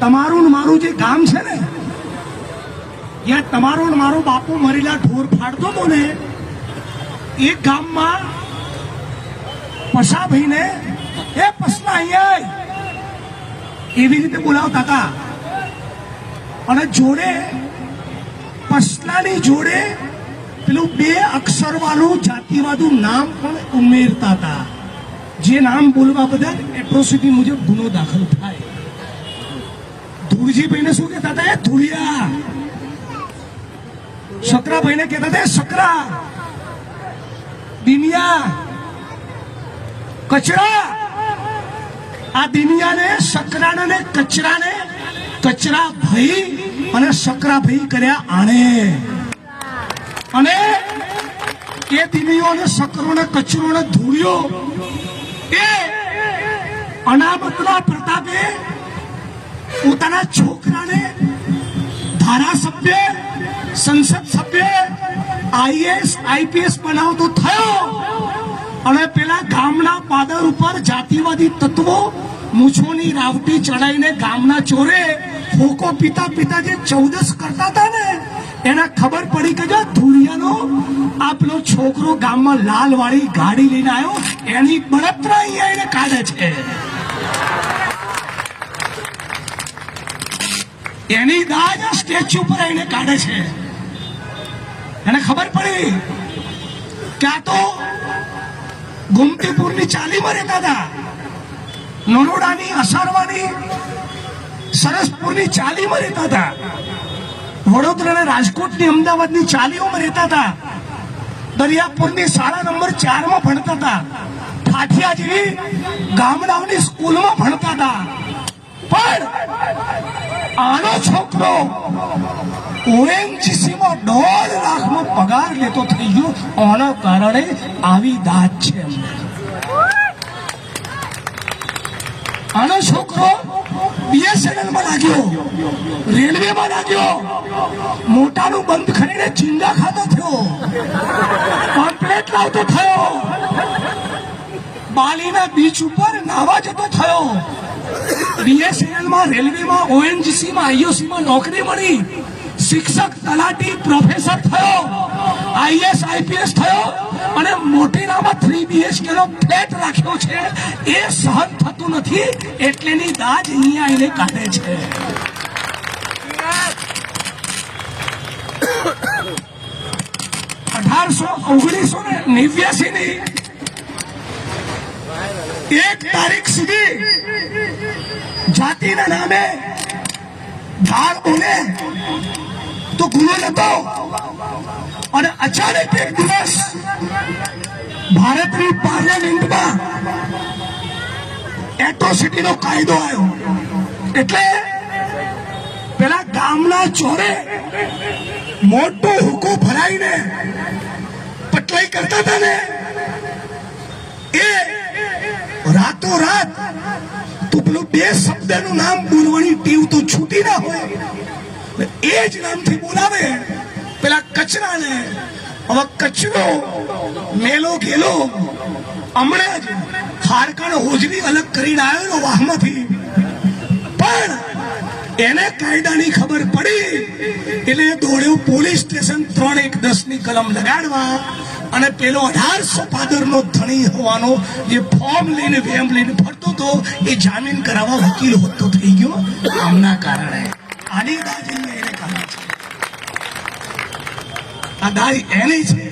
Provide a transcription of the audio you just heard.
તમારું ને મારું જે ગામ છે ને, ત્યાં તમારો ને મારો બાપુ મરેલા ઢોર ફાડતો હતો ને એ ગામમાં પસા ભાઈને એ પસલા અહીંયા એવી રીતે બોલાવતા હતા. અને જોડે, પસલાની જોડે પેલું બે અક્ષર વાળું જાતિવાદું નામ પણ ઉમેરતા હતા. જે નામ બોલવા બદલ એટ્રોસિટી મુજબ ગુનો દાખલ થાય. ધૂળજીભાઈને શું કહેતા હતા? ધૂળિયા. શકરાભાઈને કહેતા હતા શકરા. દિનિયા. કચરા. આ દિનિયાને, શકરાને ને કચરાને કચરા ભાઈ અને શકરા ભાઈ કર્યા આણે. અને એ દિનિયો ને શકરો ને કચરો ને ધૂળિયો. એ અનામતના પ્રતાપે પોતાના છોકરાને ધારાસભ્ય સંસદ સભ્ય, આઈએસ, આઈપીએસ બનાવતો થયો. અને પેલા ગામના પાદર ઉપર જાતિવાદી તત્વો મૂછોની રાવટી ચડાઈને ગામના ચોરે ફોકો પિતા પિતા જે ચૌદસ કરતા હતા ને, એને ખબર પડી કે જો ધુરિયાનો આ છોકરો ગામમાં લાલવાળી ગાડી લઈને આવ્યો, એની બળતરા અહીંયા એને કાઢે છે. એની દાજ આ સ્ટેચ્યુ પર આવીને કાઢે છે. એને ખબર પડી? કે આ તો ગુમતીપુરની ચાલીમાં રહેતા હતા. નરોડાની, અસારવાની, સરસપુરની ચાલીમાં રહેતા હતા. વડોદરા અને રાજકોટની અમદાવાદની ચાલીઓમાં રહેતા હતા. દરિયાપુરની શાળા નંબર ચારમાં ભણતા હતા. ઠાઠિયા જેવી ગામડાઓની સ્કૂલમાં ભણતા હતા. પણ આનો છોકરો ઓએનજીસી માં દોઢ લાખનો પગાર લેતો થઈ ગયો. આના કારણે આવી દાદ છે આનો છોકરો બીએસએનએલમાં લાગ્યો. રેલવેમાં લાગ્યો. મોટાનું બંધ કરીને ચીંગા ખાતો થયો. પમ્પલેટ લાવતો થયો. બાલીના બીચ ઉપર નાવા જતો થયો. બીએસએનએલમાં રેલવેમાં, ઓએનજીસીમાં, આઈઓસીમાં નોકરી મળી. શિક્ષક તલાટી પ્રોફેસર થયો. આઈએસ, આઈપીએસ થયો. અને મોટેરામાં થ્રી બીએચકે નો ફ્લેટ રાખ્યો છે. એ સહન થતું નથી. એટલેની દાજ અહીંયા એને કાઢે છે. અઢારસો ઓગણીસો ને નેવ્યાસી ની એક તારીખ સુધી જાતિના નામે ધાર બોલે તો ગુનો નતો અને અચાનક એક દિવસ ભારતની પાર્લામેન્ટમાં એટ્રોસિટીનો કાયદો આવ્યો. એટલે પેલા ગામના ચોરે મોટો હુકો ભરાઈને પટલાઈ કરતા હતા ને, એ રાતો રાત તો પેલું બે શબ્દનું નામ બોલવાની ટીવ તો છૂટી ના હોય. એ જ નામથી બોલાવે. પેલા કચરાને, હવે કચરો, મેલો ગેલો હમણાં જ હાડકાનો હોજરી અલગ કરીને આવ્યો વાહમાંથી. પણ એને કાયદાની ખબર પડી. એટલે દોડ્યો પોલીસ સ્ટેશન ત્રણ એક દસની કલમ લગાડવા. અને પેલો અઢારસો પાદર નો ધણી હોવાનો જે ફોર્મ લઈને વેમ લઈને ફરતો હતો, એ જામીન કરાવવા વકીલ હોતો થઈ ગયો. આમના કારણે આની દાજી એને કાઢે છે. આ દાજ એને છે